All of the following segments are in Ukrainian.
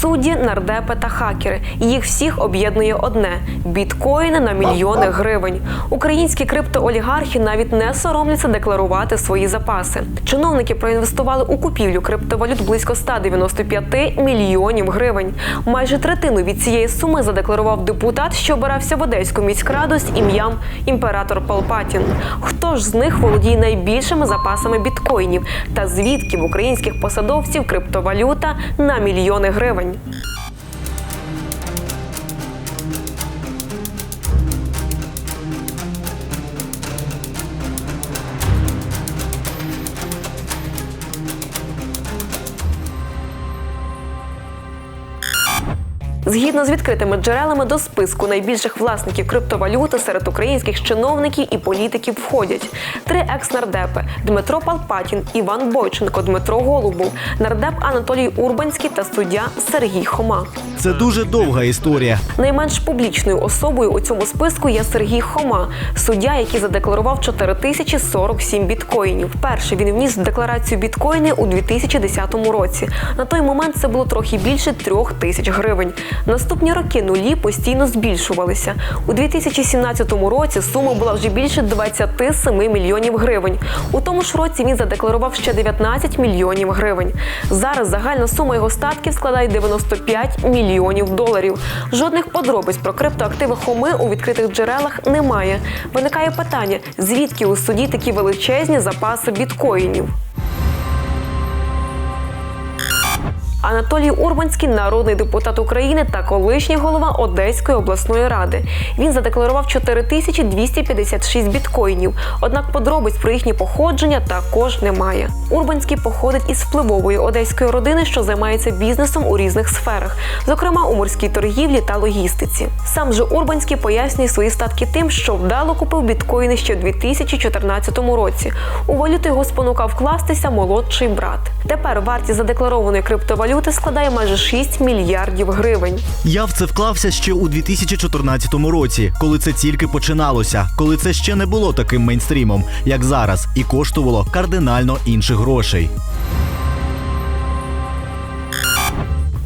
Судді, нардепи та хакери. Їх всіх об'єднує одне біткоїни на мільйони гривень. Українські криптоолігархи навіть не соромляться декларувати свої запаси. Чиновники проінвестували у купівлю криптовалют близько 195 мільйонів гривень. Майже третину від цієї суми задекларував депутат, що обирався в Одеську міськраду з ім'ям імператор Палпатін. Хто ж з них володіє найбільшими запасами біткоїнів та звідки в українських посадовців криптовалюта на мільйони гривень? time. Згідно з відкритими джерелами до списку найбільших власників криптовалюти серед українських чиновників і політиків входять три екс-нардепи Дмитро Палпатін, Іван Бойченко, Дмитро Голубов, нардеп Анатолій Урбанський та суддя Сергій Хома. Це дуже довга історія. Найменш публічною особою у цьому списку є Сергій Хома, суддя, який задекларував 4047 біткоїнів. Перше він вніс в декларацію біткоїни у 2010 році. На той момент це було трохи більше трьох тисяч гривень. Наступні роки нулі постійно збільшувалися. У 2017 році сума була вже більше 27 мільйонів гривень. У тому ж році він задекларував ще 19 мільйонів гривень. Зараз загальна сума його статків складає 95 мільйонів доларів. Жодних подробиць про криптоактиви Хоми у відкритих джерелах немає. Виникає питання, звідки у суді такі величезні запаси біткоїнів. Анатолій Урбанський народний депутат України та колишній голова Одеської обласної ради. Він задекларував 4256 біткоїнів. Однак подробиць про їхнє походження також немає. Урбанський походить із впливової одеської родини, що займається бізнесом у різних сферах, зокрема у морській торгівлі та логістиці. Сам же Урбанський пояснює свої статки тим, що вдало купив біткоїни ще в 2014 році. У валюту його спонукав вкластися молодший брат. Тепер вартість задекларованої криптовалюти складає майже 6 мільярдів гривень. Я в це вклався ще у 2014 році, коли це тільки починалося, коли це ще не було таким мейнстрімом, як зараз, і коштувало кардинально інших грошей.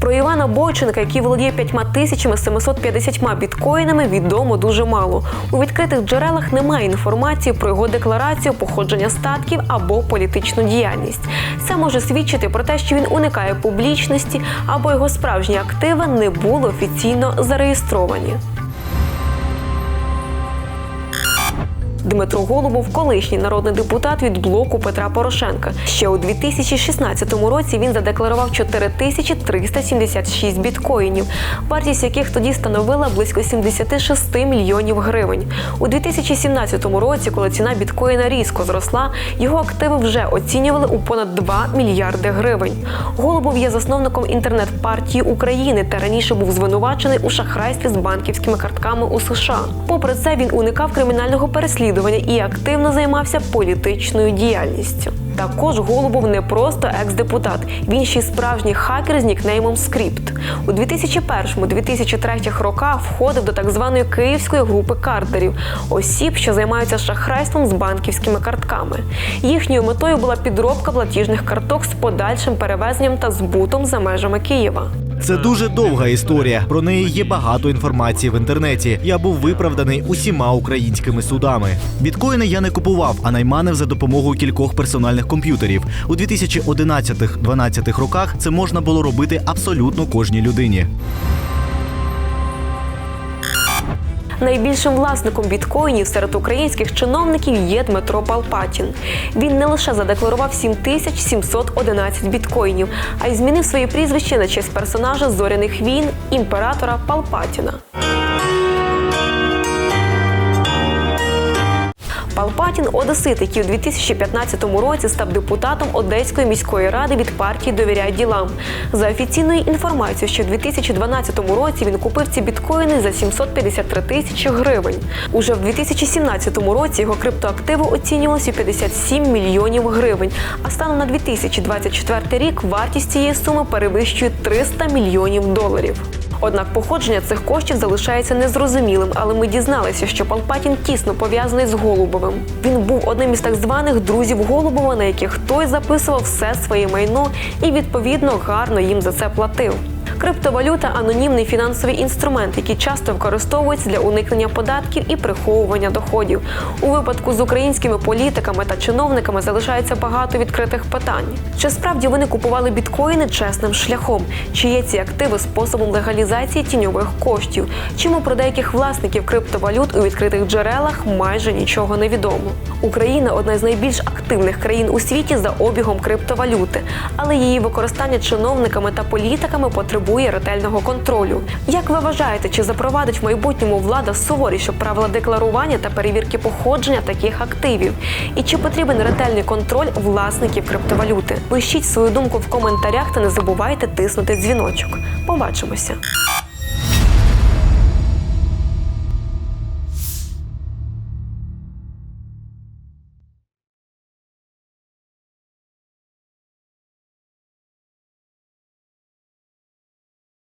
Про Івана Бойченка, який володіє 5750 біткоїнами, відомо дуже мало. У відкритих джерелах немає інформації про його декларацію, походження статків або політичну діяльність. Це може свідчити про те, що він уникає публічності або його справжні активи не були офіційно зареєстровані. Дмитро Голубов, колишній народний депутат від блоку Петра Порошенка. Ще у 2016 році він задекларував 4376 біткоїнів, вартість яких тоді становила близько 76 мільйонів гривень. У 2017 році, коли ціна біткоїна різко зросла, його активи вже оцінювали у понад 2 мільярди гривень. Голубов є засновником інтернет-партії України та раніше був звинувачений у шахрайстві з банківськими картками у США. Попри це, він уникав кримінального переслідування і активно займався політичною діяльністю. Також Голубов не просто екс-депутат, він ще й справжній хакер з нікнеймом Скрипт. У 2001-2003 роках входив до так званої київської групи кардерів, осіб, що займаються шахрайством з банківськими картками. Їхньою метою була підробка платіжних карток з подальшим перевезенням та збутом за межами Києва. Це дуже довга історія. Про неї є багато інформації в інтернеті. Я був виправданий усіма українськими судами. Біткоїни я не купував, а найманив за допомогою кількох персональних комп'ютерів. У 2011-12 роках це можна було робити абсолютно кожній людині. Найбільшим власником біткоїнів серед українських чиновників є Дмитро Палпатін. Він не лише задекларував 7711 біткоїнів, а й змінив своє прізвище на честь персонажа зоряних війн імператора Палпатіна. Палпатін Одесит, який у 2015 році став депутатом Одеської міської ради від партії Довіряй ділам. За офіційною інформацією, що в 2012 році він купив ці біткоїни за 753 тисячі гривень. Уже в 2017 році його криптоактиви оцінювалися у 57 мільйонів гривень. А станом на 2024 рік вартість цієї суми перевищує 300 мільйонів доларів. Однак походження цих коштів залишається незрозумілим, але ми дізналися, що Палпатін тісно пов'язаний з Голубовим. Він був одним із так званих друзів Голубова, на яких той записував все своє майно і відповідно гарно їм за це платив. Криптовалюта анонімний фінансовий інструмент, який часто використовується для уникнення податків і приховування доходів. У випадку з українськими політиками та чиновниками залишається багато відкритих питань. Чи справді вони купували біткоїни чесним шляхом? Чи є ці активи способом легалізації тіньових коштів? Чому про деяких власників криптовалют у відкритих джерелах майже нічого не відомо? Україна одна з найбільш активних країн у світі за обігом криптовалюти, але її використання чиновниками та політиками потребує ретельного контролю. Як ви вважаєте, чи запровадить в майбутньому влада суворіше правила декларування та перевірки походження таких активів? І чи потрібен ретельний контроль власників криптовалюти? Пишіть свою думку в коментарях та не забувайте тиснути дзвіночок. Побачимося.